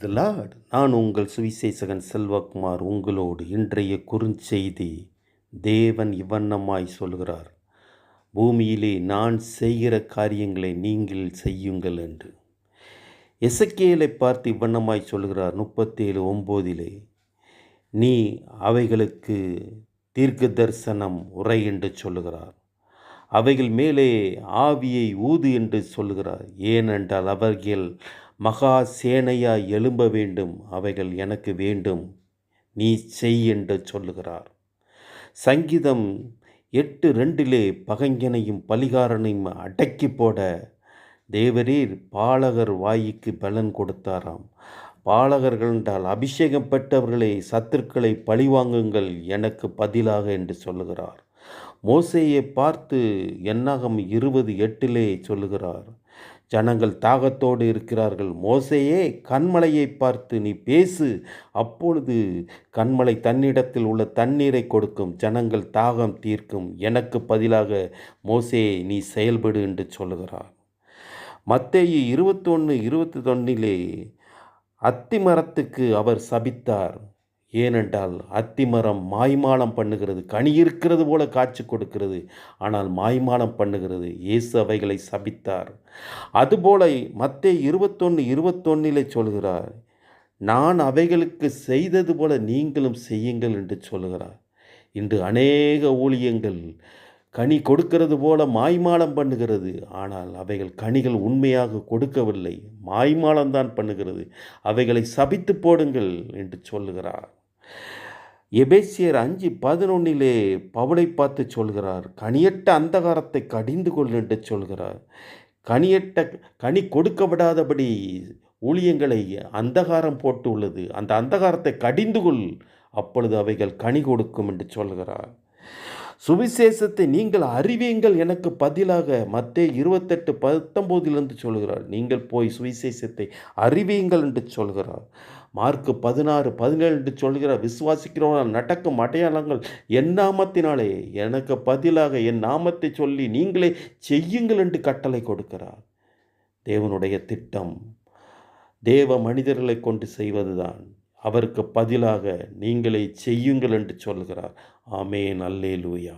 the நான் உங்கள் சுவிசேஷகன் செல்வகுமார் உங்களோடு இன்றைய குறுஞ்செய்தி தேவன் இவ்வண்ணமாய் சொல்கிறார் பூமியிலே நான் செய்கிற காரியங்களை நீங்கள் செய்யுங்கள் என்று. எசக்கேலை பார்த்து இவ்வண்ணமாய் சொல்கிறார் முப்பத்தேழு ஒம்போதிலே. நீ அவைகளுக்கு தீர்க்க தரிசனம் உரை என்று சொல்லுகிறார். அவைகள் மேலே ஆவியை ஊது என்று சொல்லுகிறார். ஏனென்றால் அவர்கள் மகா சேனையாய் எழும்ப வேண்டும் அவைகள் எனக்கு வேண்டும். நீ செய் என்று சொல்லுகிறார். சங்கீதம் எட்டு ரெண்டிலே பகைஞனையும் பலிகாரனையும் அடக்கி போட தேவரீர் பாலகர் வாய்க்கு பலன் கொடுத்தாராம். பாலகர்கள் என்றால் அபிஷேகம் பெற்றவர்களை சத்துருக்களை பழிவாங்குங்கள் எனக்கு பதிலாக என்று சொல்லுகிறார். மோசையை பார்த்து என்னாகம் இருபது எட்டிலே சொல்லுகிறார். ஜனங்கள் தாகத்தோடு இருக்கிறார்கள். மோசையே கண்மலையை பார்த்து நீ பேசு. அப்பொழுது கண்மலை தன்னிடத்தில் உள்ள தண்ணீரை கொடுக்கும். ஜனங்கள் தாகம் தீர்க்கும். எனக்கு பதிலாக மோசையை நீ செயல்படு என்று சொல்லுகிறார். மத்தேயு இருபத்தொன்று இருபத்தி தொன்னிலே அத்திமரத்துக்கு அவர் சபித்தார். ஏனென்றால் அத்திமரம் மாய்மாலம் பண்ணுகிறது கனி இருக்கிறது போல காட்சி கொடுக்கிறது. ஆனால் மாய்மாலம் பண்ணுகிறது இயேசு அவைகளை சபித்தார். அதுபோல மத்தே இருபத்தொன்று இருபத்தொன்னிலே சொல்கிறார் நான் அவைகளுக்கு செய்தது போல நீங்களும் செய்யுங்கள் என்று சொல்கிறார். இன்று அநேக ஊழியங்கள் கனி கொடுக்கிறது போல மாய்மாலம் பண்ணுகிறது. ஆனால் அவைகள் கனிகள் உண்மையாக கொடுக்கவில்லை. மாய்மாலம்தான் பண்ணுகிறது. அவைகளை சபித்து போடுங்கள் என்று சொல்லுகிறார். எபேசியர் அஞ்சு பதினொன்னிலே பவுலை பார்த்து சொல்கிறார் கனியட்ட அந்தகாரத்தை கடிந்து கொள் என்று சொல்கிறார். கனியட்ட கனி கொடுக்க விடாதபடி ஊழியங்களை அந்தகாரம் போட்டு உள்ளது. அந்த அந்தகாரத்தை கடிந்து கொள் அப்பொழுது அவைகள் கனி கொடுக்கும் என்று சொல்கிறார். சுவிசேஷத்தை நீங்கள் அறிவீங்கள் எனக்கு பதிலாக மத்தே இருபத்தெட்டு பத்தொம்போதிலிருந்து சொல்கிறார். நீங்கள் போய் சுவிசேஷத்தை அறிவீங்கள் என்று சொல்கிறார். மார்க்கு பதினாறு பதினேழு என்று சொல்கிறார். விசுவாசிக்கிறவனால் நடக்கும் அடையாளங்கள் என் நாமத்தினாலே எனக்கு பதிலாக என் நாமத்தை சொல்லி நீங்களே செய்யுங்கள் என்று கட்டளை கொடுக்கிறார். தேவனுடைய திட்டம் தேவ மனிதர்களை கொண்டு செய்வதுதான். அவருக்கு பதிலாக நீங்களே செய்யுங்கள் என்று சொல்கிறார். ஆமேன் அல்லேலூயா.